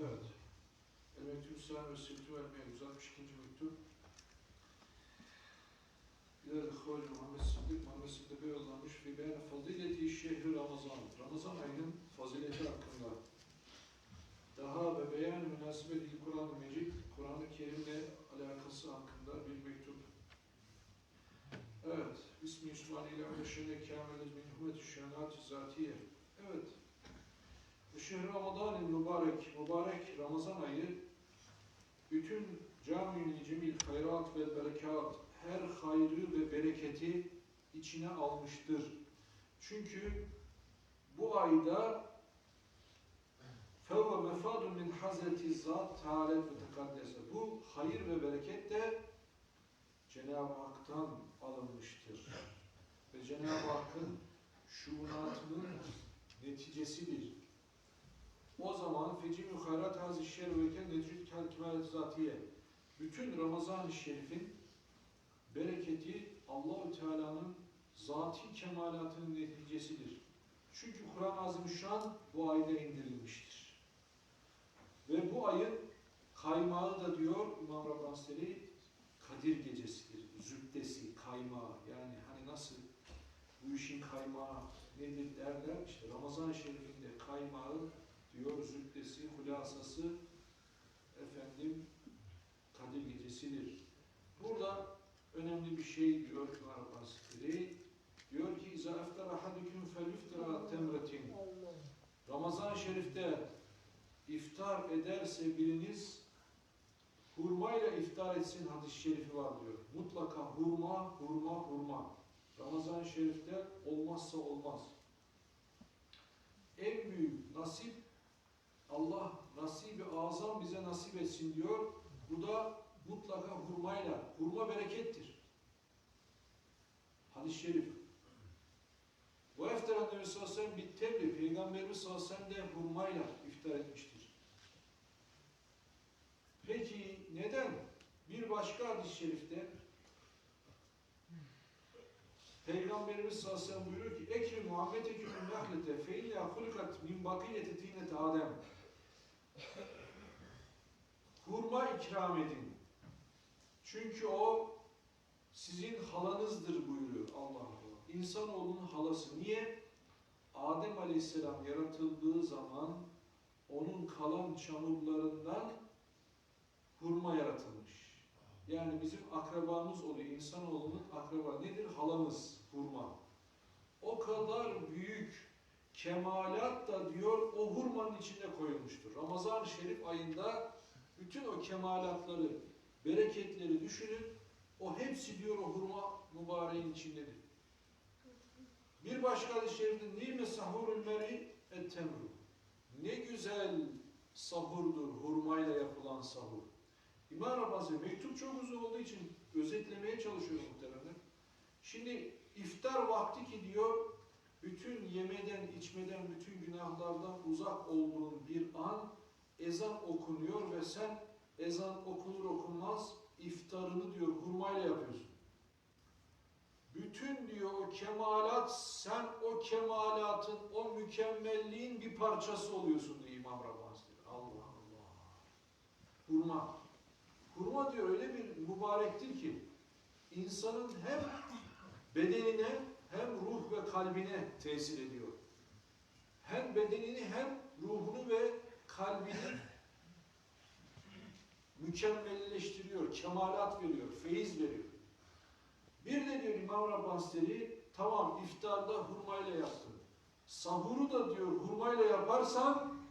Evet. El-Mektub Sâ ve Siltü vel Meyyuz 62. mektup. İler İhval Muhammed Sıddık, Muhammed Sıddık'a yollamış. Fi Ramazan. Ramazan ayının fazileti hakkında. Daha ve beyan münasebeti Kur'an-ı Mecid, Kur'an-ı Kerim'le alakası hakkında bir mektup. Evet. Yusufan ile Ameşene Kâmelet min hümet-i şenat-i zatiye. Evet. Bu şehri Ramazan-ı mübarek, mübarek Ramazan ayı bütün cami cemil hayrat ve berekat, her hayrı ve bereketi içine almıştır. Çünkü bu ayda mefadun min hazreti zat teala ve tekaddese. Bu hayır ve bereket de Cenab-ı Hak'tan alınmıştır. Ve Cenab-ı Hakk'ın şuunatının neticesidir. O zaman fecim-i hayrat hazi şer ve ken necid kel kimalet zatiye. Bütün Ramazan-ı Şerif'in bereketi Allahü Teala'nın zati kemalatının neticesidir. Çünkü Kur'an-ı Azimüşşan bu ayda indirilmiştir. Ve bu ayın kaymağı da diyor İmam Rabbani Kadir gecesidir. Zübdesi, kaymağı. Yani hani nasıl bu işin kaymağı nedir derler. İşte Ramazan-ı Şerif'inde kaymağı diyor zübdesi, hulasası efendim Kadir gecesidir. Burada önemli bir şey diyor İmam Rabbani Diyor ki eftar ahadüküm fel iftira temretin. Ramazan-ı Şerif'te iftar ederse biriniz hurmayla iftar etsin hadis-i şerifi var diyor. Mutlaka hurma, hurma, hurma. Ramazan-ı Şerif'te olmazsa olmaz. En büyük nasip Allah nasibi azam bize nasip etsin diyor. Bu da mutlaka hurmayla. Hurma berekettir. Hadis-i şerif. Bu eftar Nebi sallallahu aleyhi ve sellem. Peygamberimiz sallallahu aleyhi ve sellem de hurmayla iftar etmiştir. Peki neden? Bir başka hadis-i şerifte Peygamberimiz sallallahu aleyhi ve buyuruyor ki Ekrim Muhammed ekrim nahlete fe illa min bakiyeti tinete Adem Hurma ikram edin. Çünkü o sizin halanızdır buyuruyor Allah Allah. İnsanoğlunun halası. Niye? Adem Aleyhisselam yaratıldığı zaman onun kalan çamurlarından hurma yaratılmış. Yani bizim akrabamız oluyor. İnsanoğlunun akraba nedir? Halamız, hurma. O kadar büyük kemalat da diyor o hurmanın içine koyulmuştur. Ramazan-ı Şerif ayında bütün o kemalatları, bereketleri düşünün. O hepsi diyor o hurma mübareğin içindedir. Bir başka hadis-i şerifte nîme sahurul meri et temru. Ne güzel sahurdur hurmayla yapılan sahur. İmam Rabbani mektup çok uzun olduğu için özetlemeye çalışıyor muhtemelen. Şimdi iftar vakti ki diyor bütün yemeden, içmeden, bütün günahlardan uzak olduğun bir an ezan okunuyor ve sen ezan okunur okunmaz iftarını diyor hurmayla yapıyorsun. Bütün diyor o kemalat, sen o kemalatın, o mükemmelliğin bir parçası oluyorsun diyor İmam Rabbani. Allah Allah. Hurma. Hurma diyor öyle bir mübarektir ki insanın hem bedenine hem ruh ve kalbine tesir ediyor. Hem bedenini hem ruhunu ve kalbini mükemmelleştiriyor, kemalat veriyor, feyiz veriyor. Bir de diyor İmam Rabbani tamam iftarda hurmayla yaptın. Sahuru da diyor hurmayla yaparsan